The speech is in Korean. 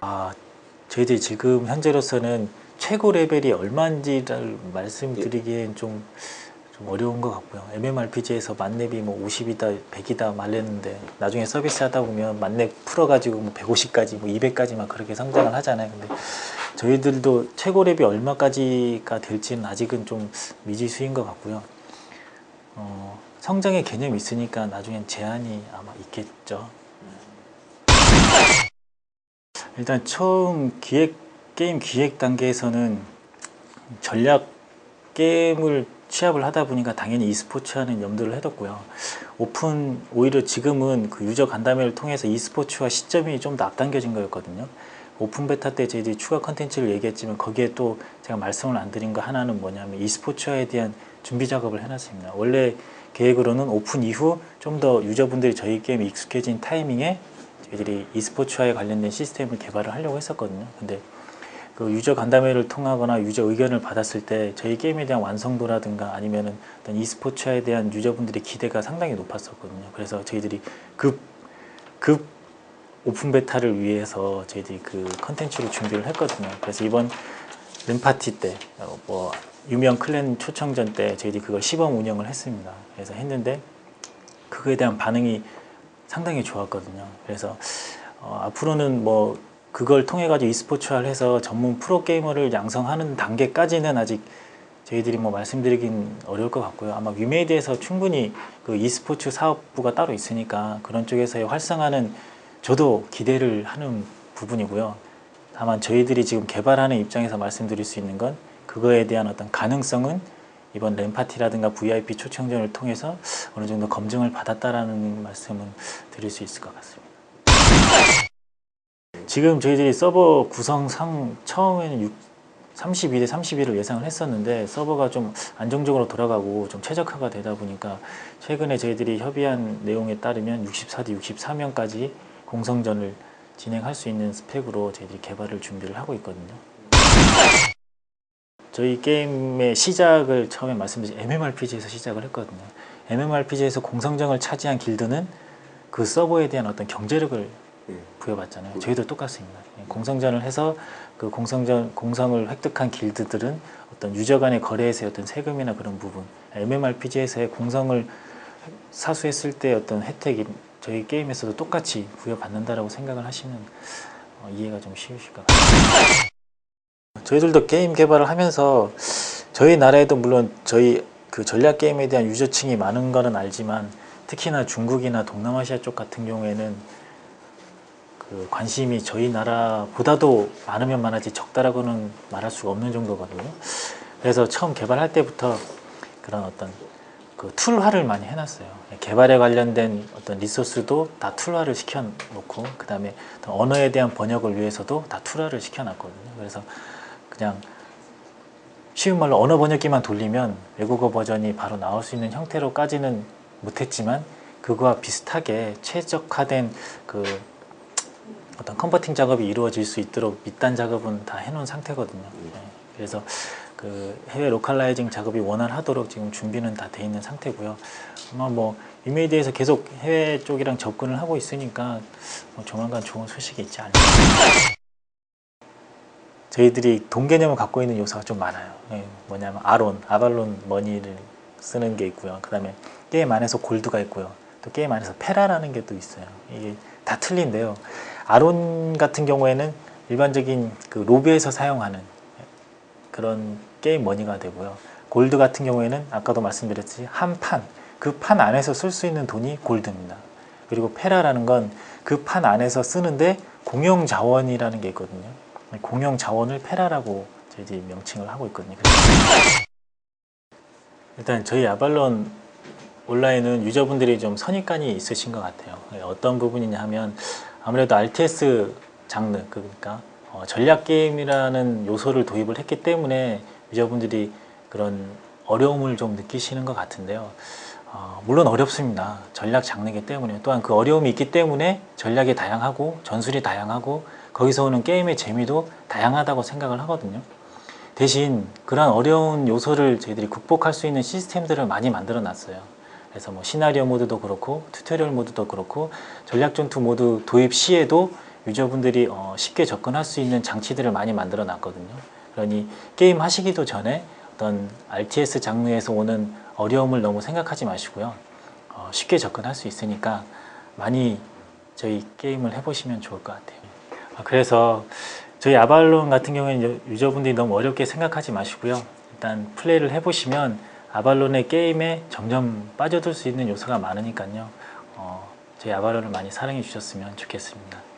아, 저희들이 지금 현재로서는 최고 레벨이 얼마인지를 말씀드리기엔 좀, 좀 어려운 것 같고요. MMORPG에서 만렙이 뭐 50이다, 100이다 말했는데 나중에 서비스 하다 보면 만렙 풀어가지고 뭐 150까지, 뭐 200까지 막 그렇게 성장을 하잖아요. 근데 저희들도 최고 렙이 얼마까지가 될지는 아직은 좀 미지수인 것 같고요. 어, 성장의 개념이 있으니까 나중엔 제한이 아마 있겠죠. 일단 처음 기획 게임 기획 단계에서는 전략 게임을 취합을 하다 보니까 당연히 e스포츠와는 염두를 해뒀고요. 오픈 오히려 지금은 그 유저 간담회를 통해서 e스포츠와 시점이 좀 더 앞당겨진 거였거든요. 오픈 베타 때 저희들이 추가 컨텐츠를 얘기했지만 거기에 또 제가 말씀을 안 드린 거 하나는 뭐냐면 e스포츠화에 대한 준비 작업을 해놨습니다. 원래 계획으로는 오픈 이후 좀 더 유저분들이 저희 게임에 익숙해진 타이밍에 저희들이 e스포츠화에 관련된 시스템을 개발을 하려고 했었거든요. 근데 그 유저 간담회를 통하거나 유저 의견을 받았을 때 저희 게임에 대한 완성도라든가 아니면은 어떤 e스포츠화에 대한 유저분들의 기대가 상당히 높았었거든요. 그래서 저희들이 급, 급 오픈 베타를 위해서 저희들이 그 컨텐츠를 준비를 했거든요. 그래서 이번 램파티 때, 어, 뭐, 유명 클랜 초청전 때 저희들이 그걸 시범 운영을 했습니다. 그래서 했는데 그거에 대한 반응이 상당히 좋았거든요. 그래서 어, 앞으로는 뭐 그걸 통해 가지고 e스포츠화를 해서 전문 프로 게이머를 양성하는 단계까지는 아직 저희들이 뭐 말씀드리긴 어려울 것 같고요. 아마 위메이드에서 충분히 그 e스포츠 사업부가 따로 있으니까 그런 쪽에서의 활성화는 저도 기대를 하는 부분이고요. 다만 저희들이 지금 개발하는 입장에서 말씀드릴 수 있는 건 그거에 대한 어떤 가능성은 이번 램파티라든가 VIP 초청전을 통해서 어느 정도 검증을 받았다라는 말씀은 드릴 수 있을 것 같습니다. 지금 저희들이 서버 구성상 처음에는 6, 32대 31을 예상을 했었는데 서버가 좀 안정적으로 돌아가고 좀 최적화가 되다 보니까 최근에 저희들이 협의한 내용에 따르면 64대 63명까지 공성전을 진행할 수 있는 스펙으로 저희들이 개발을 준비를 하고 있거든요. 저희 게임의 시작을 처음에 말씀드린 MMORPG에서 시작을 했거든요. MMORPG에서 공성전을 차지한 길드는 그 서버에 대한 어떤 경제력을 부여받잖아요. 저희도 똑같습니다. 예, 공성전을 해서 그 공성전 공성을 획득한 길드들은 어떤 유저 간의 거래에서의 어떤 세금이나 그런 부분, MMORPG에서의 공성을 사수했을 때 어떤 혜택이 저희 게임에서도 똑같이 부여받는다라고 생각을 하시면 어, 이해가 좀 쉬우실 것 같아요. 저희들도 게임 개발을 하면서 저희 나라에도 물론 저희 그 전략 게임에 대한 유저층이 많은 거는 알지만 특히나 중국이나 동남아시아 쪽 같은 경우에는 그 관심이 저희 나라보다도 많으면 많았지 적다라고는 말할 수가 없는 정도거든요. 그래서 처음 개발할 때부터 그런 어떤 그 툴화를 많이 해놨어요. 개발에 관련된 어떤 리소스도 다 툴화를 시켜놓고 그 다음에 언어에 대한 번역을 위해서도 다 툴화를 시켜놨거든요. 그래서 그냥 쉬운 말로 언어 번역기만 돌리면 외국어 버전이 바로 나올 수 있는 형태로까지는 못했지만 그거와 비슷하게 최적화된 그 어떤 컨버팅 작업이 이루어질 수 있도록 밑단 작업은 다 해놓은 상태거든요. 네. 그래서 그 해외 로컬라이징 작업이 원활하도록 지금 준비는 다 돼 있는 상태고요. 아마 뭐 이메이드에서 계속 해외 쪽이랑 접근을 하고 있으니까 뭐 조만간 좋은 소식이 있지 않을까. 저희들이 돈 개념을 갖고 있는 요소가 좀 많아요. 예, 뭐냐면 아론, 아발론 머니를 쓰는 게 있고요. 그 다음에 게임 안에서 골드가 있고요. 또 게임 안에서 페라라는 게 또 있어요. 이게 다 틀린데요. 아론 같은 경우에는 일반적인 그 로비에서 사용하는 그런 게임 머니가 되고요. 골드 같은 경우에는 아까도 말씀드렸듯이 한 판, 그 판 안에서 쓸 수 있는 돈이 골드입니다. 그리고 페라라는 건 그 판 안에서 쓰는데 공용 자원이라는 게 있거든요. 공용 자원을 페라라고 저희들이 명칭을 하고 있거든요. 일단 저희 아발론 온라인은 유저분들이 좀 선입관이 있으신 것 같아요. 어떤 부분이냐 하면 아무래도 RTS 장르 그러니까 어, 전략 게임이라는 요소를 도입을 했기 때문에 유저분들이 그런 어려움을 좀 느끼시는 것 같은데요. 어, 물론 어렵습니다. 전략 장르이기 때문에 또한 그 어려움이 있기 때문에 전략이 다양하고 전술이 다양하고 거기서 오는 게임의 재미도 다양하다고 생각을 하거든요. 대신 그런 어려운 요소를 저희들이 극복할 수 있는 시스템들을 많이 만들어 놨어요. 그래서 뭐 시나리오 모드도 그렇고 튜토리얼 모드도 그렇고 전략 전투 모드 도입 시에도 유저분들이 어, 쉽게 접근할 수 있는 장치들을 많이 만들어 놨거든요. 그러니 게임 하시기도 전에 어떤 RTS 장르에서 오는 어려움을 너무 생각하지 마시고요. 어, 쉽게 접근할 수 있으니까 많이 저희 게임을 해보시면 좋을 것 같아요. 아, 그래서 저희 아발론 같은 경우에는 유- 유저분들이 너무 어렵게 생각하지 마시고요. 일단 플레이를 해보시면 아발론의 게임에 점점 빠져들 수 있는 요소가 많으니까요. 어, 저희 아발론을 많이 사랑해 주셨으면 좋겠습니다.